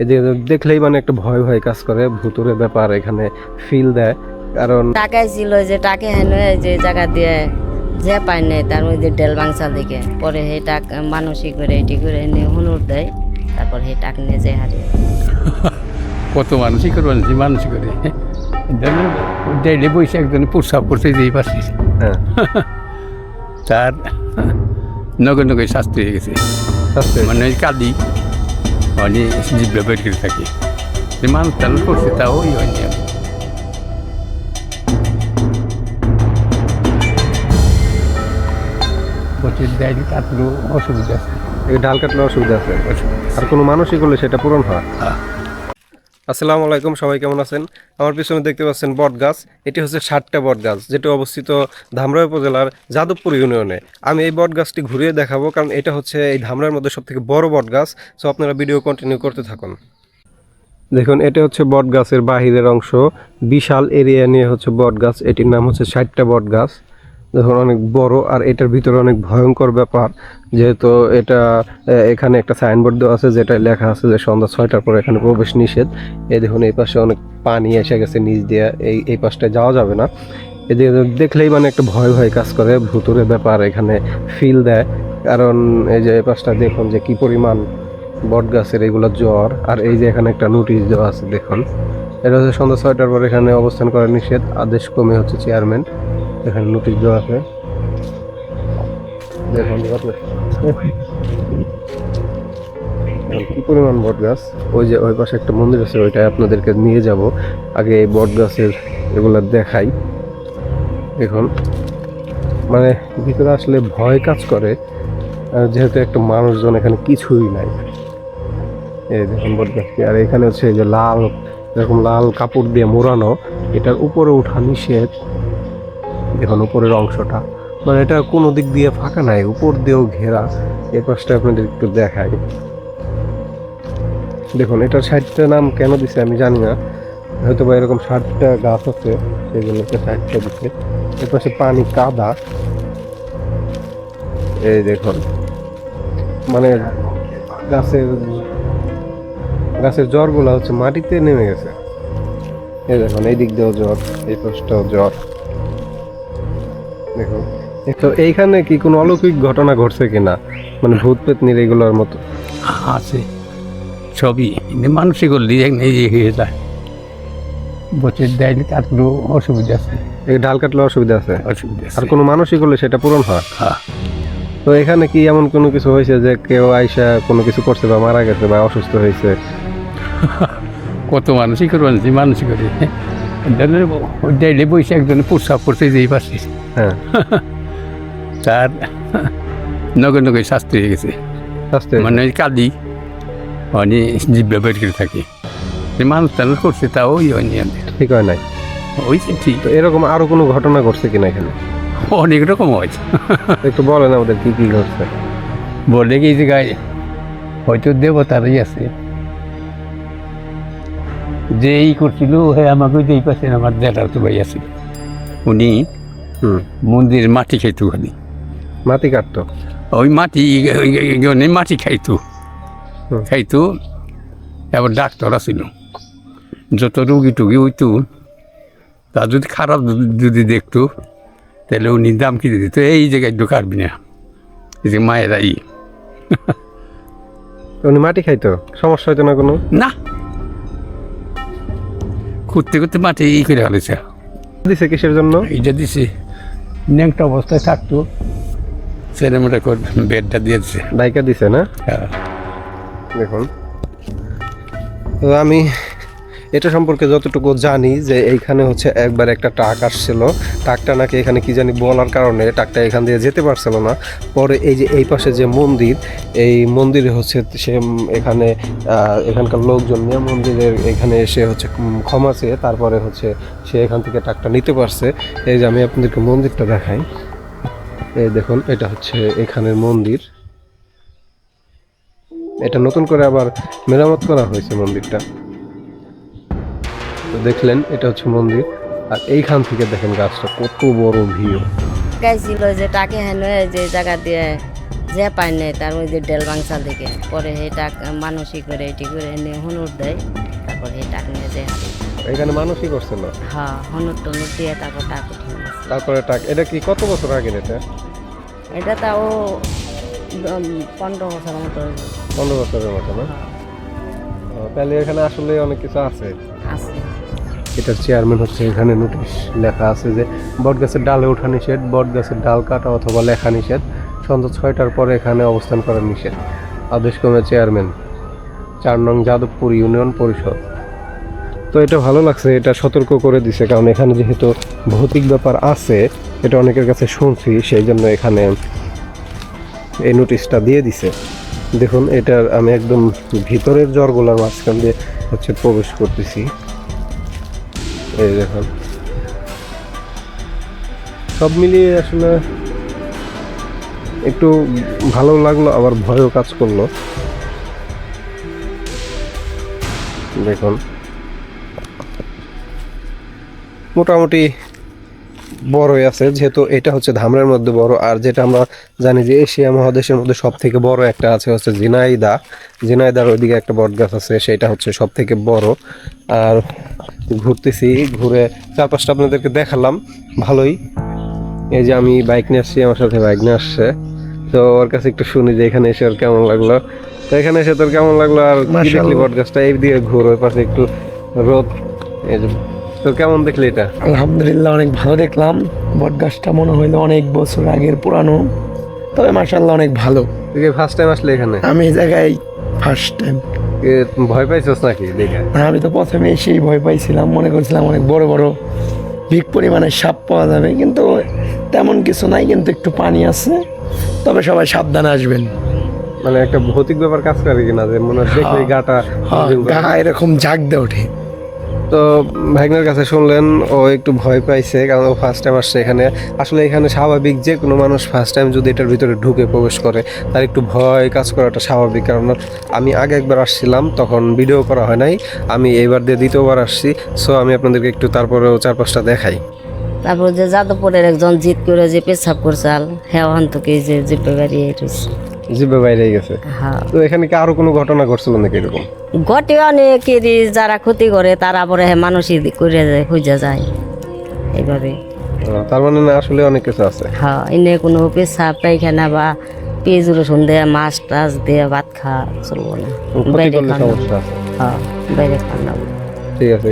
যে দেখলেই মানে একটা ভয় ভয় কাজ করে ভুতুরে ব্যাপার এখানে ফিল দেয়। কারণ টাকাই ছিল যে টাকে হেন যে জায়গা দিয়ে যে পায় নাই তার মধ্যে ডেল বাংসা দিকে। পরে সেই টাক মানসিক করে এটি করে নিয়ে হুনুর দেয় তারপর সেই টাক নিয়ে যে হারিয়ে কত মানুষই করে মানুষ মানুষ করে। ডেলি বসে একজন প্রস্রাব করতে যেই পারছি হ্যাঁ। তার নগে নগে শাস্তি হয়ে গেছে। মানে কাঁদি মানে জীব ব্যবহার করে থাকি যে মানুষ চালু করছে তাও ওই হয়নি আর। বছর অসুবিধা আছে এই ডাল কাটলে অসুবিধা আছে আর কোনো মানুষই করলে সেটা পূরণ হয় হ্যাঁ। আসসালামু আলাইকুম, সবাই কেমন আছেন? আমার পিছনে দেখতে পাচ্ছেন বট গাছ এটি হচ্ছে ষাটটা বট গাছ যেটি অবস্থিত ধামরাই উপজেলার যাদবপুর ইউনিয়নে। আমি এই বট গাছটি ঘুরিয়ে দেখাবো, কারণ এটা হচ্ছে এই ধামরাইয়ের মধ্যে সবথেকে বড় বট গাছ সো আপনারা ভিডিও কন্টিনিউ করতে থাকুন। দেখুন, এটা হচ্ছে বট গাছের বাহিরের অংশ। বিশাল এরিয়া নিয়ে হচ্ছে বট গাছ এটির নাম হচ্ছে ষাটটা বট দেখুন অনেক বড়, আর এটার ভিতরে অনেক ভয়ঙ্কর ব্যাপার। যেহেতু এটা এখানে একটা সাইনবোর্ড দেওয়া আছে যেটা লেখা আছে যে সন্ধ্যা ছয়টার পর এখানে প্রবেশ নিষেধ। এই দেখুন, এই পাশে অনেক পানি এসে গেছে নিচ দিয়ে, এই এই পাশটায় যাওয়া যাবে না। এদিকে দেখলেই মানে একটা ভয় ভয় কাজ করে, ভুতুরে ব্যাপার এখানে ফিল দেয়। কারণ এই যে এই পাশটা দেখুন যে কি পরিমাণ বট গাছের এগুলো জ্বর। আর এই যে এখানে একটা নোটিশ দেওয়া আছে, দেখুন। এটা হচ্ছে সন্ধ্যা ছয়টার পর এখানে অবস্থান করা নিষেধ। আদেশ কমে হচ্ছে চেয়ারম্যান এখানে নোটিশ দেওয়া আছে। দেখুন কি পরিমাণ বট গাছ? ওই যে, ওই পাশে একটা মন্দির আছে ওইটাই আপনাদেরকে নিয়ে যাব। আগে এই বট গাছের এগুলো দেখাই। দেখুন মানে ভিতরে আসলে ভয় কাজ করে যেহেতু একটা মানুষজন এখানে কিছুই নাই। এই দেখুন বট গাছটি, আর এখানে হচ্ছে যে লাল, এরকম লাল কাপড় দিয়ে মোড়ানো, এটার উপরে ওঠা নিষেধ। দেখুন উপরের অংশটা। মানে এটা কোনো দিক দিয়ে ফাঁকা নাই, উপর দিয়েও ঘেরা। এই পাশটা আপনাদের একটু দেখাই। দেখুন, এটার ষাটটা নাম কেন দিছে আমি জানি না। হয়তো বা এরকম ষাটটা গাছ আছে সেই জন্য এটা ষাটটা দিচ্ছে এর পাশে পানি কাদা। এই দেখুন মানে গাছের গাছের জ্বরগুলো হচ্ছে মাটিতে নেমে গেছে। এই দেখুন, এই দিক দিয়েও জ্বর, এই পাশটাও জ্বর। দেখুন তো এইখানে কি কোনো অলৌকিক ঘটনা ঘটছে কিনা? মানে ভূত পেতনির এগুলোর মতো। আছে। সবই মানুষই করলে হয়ে যায়। বছর দেয় তারপরেও অসুবিধা আছে। এই ঢাল কাটলে অসুবিধা আছে? অসুবিধা আর কোনো মানুষই করলে সেটা পূরণ হয়? হ্যাঁ। তো এখানে কি এমন কোনো কিছু হয়েছে যে কেউ আইসা কোনো কিছু করছে বা মারা গেছে বা অসুস্থ হয়েছে? কত মানুষই করে মানুষ মানুষই করে। ডেলি বসে একজন প্রস্রাব করতে যেই পারছি। হ্যাঁ। তার নগে নগে শাস্তি হয়ে গেছে। মানে ওই কাঁদি মানে জীব ব্যবহার করে থাকি। মানুষ টানুষ করছে তাও ওই হয়নি। ঠিক হয় নাই। ওই ঠিক। তো এরকম আরও কোনো ঘটনা ঘটছে কিনা এখানে? অনেক রকম হয়েছে একটু বলেন আমাদের কি কি ঘটছে। বলে কি যে গায়ে হয়তো দেবতারই আছে। যে এই করছিল হ্যাঁ আমাকে যেই পাশে আমার দেড়া তো ভাই আছে। উনি হুম। মন্দিরের মাটি খাইতো খালি মাটি কাটতো? ওই মাটি মাটি খাইতো। খাইতো এবার ডাক্তার আছিল। যত রুগী টুগি হইতো তা যদি খারাপ যদি- দেখতো তাহলে উনি দাম কিনে দিত? এই জায়গায় কাটবি না। এই যে মায়েরা ই। উনি মাটি খাইতো? সমস্যা হইতো না কোনো? না। খুঁজতে করতে মাঠে ই করে ফেলেছে। দিছে কিসের জন্য? এইটা দিছে ন্যাংটা অবস্থায় থাকতো ছেলে মোটা করে বেডটা দিয়েছে। বাইকা দিছে না? হ্যাঁ। দেখুন। আমি এটা সম্পর্কে যতটুকু জানি যে এইখানে হচ্ছে একবার একটা ট্রাক আসছিল। ট্রাকটা নাকি এখানে কি জানি বলার কারণে ট্রাকটা এখান দিয়ে যেতে পারছিল না। পরে এই যে, এই পাশে যে মন্দির, এই মন্দিরে হচ্ছে সে এখানে এখানকার লোকজন নিয়ে মন্দিরের এখানে এসে হচ্ছে ক্ষমা চেয়ে তারপরে হচ্ছে সে এখান থেকে ট্রাকটা নিতে পারছে। এই যে আমি আপনাদেরকে মন্দিরটা দেখাই। এই দেখুন, এটা হচ্ছে এখানের মন্দির। এটা নতুন করে আবার মেরামত করা হয়েছে মন্দিরটা। তো দেখলেন এটা হচ্ছে মন্দির। আর এইখান থেকে দেখেন গাছটা কত বড় ভিউ। ছিল যে টাকে হেন যে জায়গা দিয়ে যে পায় নাই তার ওই যে ডেল বাংসা দিকে। পরে সেই টাক মানসিক করে এটি করে এনে হনুর দেয় তারপর সেই টাক নিয়ে যে এখানে মানুষই করছিল হ্যাঁ হনুর টনুর দিয়ে তারপর টাক উঠে তারপরে টাক এটা কি কত বছর আগে এটা? এটা তাও পনেরো বছর মতো পনেরো বছরের মতো না? হ্যাঁ, তাহলে এখানে আসলে অনেক কিছু আছে। আছে। এটার চেয়ারম্যান হচ্ছে এখানে নোটিশ লেখা আছে যে, বট গাছের ডালে ওঠা নিষেধ, বট গাছের ডাল কাটা অথবা লেখা নিষেধ, সন্ধ্যা ছয়টার পরে এখানে অবস্থান করা নিষেধ। আদেশ ক্রমে চেয়ারম্যান চার নং যাদবপুর ইউনিয়ন পরিষদ। তো এটা ভালো লাগছে, এটা সতর্ক করে দিছে, কারণ এখানে যেহেতু ভৌতিক ব্যাপার আছে, এটা অনেকের কাছে শুনছি সেই জন্য এখানে এই নোটিশটা দিয়ে দিছে। দেখুন, এটার আমি একদম ভিতরের জ্বরগুলোর মাঝখান দিয়ে হচ্ছে প্রবেশ করতেছি। এই দেখুন। সব মিলিয়ে আসলে একটু ভালো লাগল, আবার ভয়ও কাজ করল। দেখুন। মোটামুটি বড়ই আছে, যেহেতু এটা হচ্ছে ধামরার মধ্যে বড়, আর যেটা আমরা জানি যে এশিয়া মহাদেশের মধ্যে সব থেকে বড় একটা আছে হচ্ছে জিনাইদা জিনাইদার ওইদিকে একটা বট গাছ আছে, সেটা হচ্ছে সব থেকে বড়। আর ঘুরতেছি ঘুরে চারপাশটা আপনাদেরকে দেখালাম ভালোই। এই যে আমি বাইক নিয়ে আসছি আমার সাথে বাইক নিয়ে আসছে। তো ওর কাছে একটু শুনি যে এখানে এসে ওর কেমন লাগল। তো এখানে এসে তোর কেমন লাগল আর দেখলি। বট গাছটা এই দিকে ঘুর ওই পাশে একটু রোদ। এই যে তো কেমন দেখলি এটা? আলহামদুলিল্লাহ অনেক ভালো দেখলাম। বট গাছটা মনে হইল অনেক বছর আগের পুরানো। তবে মাশাল্লাহ অনেক ভালো। ফার্স্ট টাইম আসলে এখানে? আমি এই জায়গায় ফার্স্ট টাইম ভয় পাইছস নাকি দেখে? আমি তো প্রথমে সেই ভয় পাইছিলাম মনে করছিলাম অনেক বড় বড় বিগ পরিমাণে সাপ পাওয়া যাবে কিন্তু তেমন কিছু নাই কিন্তু একটু পানি আছে। তবে সবাই সাবধানে আসবেন। মানে একটা ভৌতিক ব্যাপার কাজ করে কিনা যে মনে হয় দেখলে গাটা হ্যাঁ, গা এরকম জাগদে ওঠে। তো ভাইগনার কাছে শুনলেন, ও একটু ভয় পাইছে, কারণ ও ফার্স্ট টাইম আসছে এখানে। আসলে এখানে স্বাভাবিক যে কোনো মানুষ ফার্স্ট টাইম যদি এটার ভিতরে ঢুকে প্রবেশ করে, তার একটু ভয় কাজ করাটা স্বাভাবিক। কারণ আমি আগে একবার আসছিলাম, তখন ভিডিও করা হয় নাই। আমি এইবার দিয়ে দ্বিতীয়বার আসছি সো আমি আপনাদেরকে একটু তারপরেও চার পাঁচটা দেখাই। তারপর যে যাদবপুরের একজন জিত করে যে পেশাব করছাল হেওয়ান থেকে যে জিপে বেরিয়ে রয়েছে। জিবে বাইরে গেছে। হ্যাঁ। তো এখানে কি আরও কোনো ঘটনা ঘটছিল নাকি এরকম? গটে অনেকেরই যারা ক্ষতি করে তারা পরে মানুষই করে যায় খুঁজে যায়। এইভাবে। তার মানে না আসলে অনেক কিছু আছে। হ্যাঁ এনে কোনো পেশাব পায়খানা বা পেঁয়াজ রসুন দিয়ে মাছ টাছ দিয়ে ভাত খা চলবো না। বাইরে খাওয়া হ্যাঁ বাইরে খাওয়া ঠিক আছে।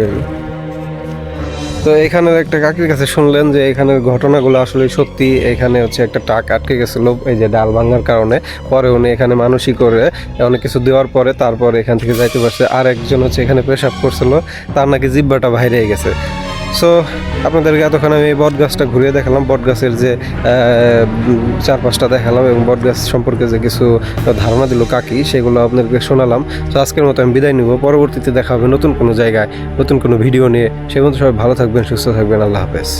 তো এখানের একটা কাকির কাছে শুনলেন যে এখানের ঘটনাগুলো আসলে সত্যি, এখানে হচ্ছে একটা টাক আটকে গেছিল, এই যে ডাল ভাঙার কারণে। পরে উনি এখানে মানুষই করে অনেক কিছু দেওয়ার পরে তারপর এখান থেকে যাইতে পারছে আর একজন হচ্ছে এখানে পেশাব করছিল, তার নাকি জিব্বাটা বাইরে গেছে। সো আপনাদেরকে এতক্ষণ আমি বট গাছটা ঘুরিয়ে দেখালাম। বট গাছের যে চারপাশটা দেখালাম এবং বট গাছ সম্পর্কে যে কিছু ধারণা দিল কাকি, সেগুলো আপনাদেরকে শোনালাম। তো আজকের মতো আমি বিদায় নিব। পরবর্তীতে দেখা হবে নতুন কোনো জায়গায়, নতুন কোনো ভিডিও নিয়ে। সে মতো সবাই ভালো থাকবেন, সুস্থ থাকবেন। আল্লাহ হাফেজ।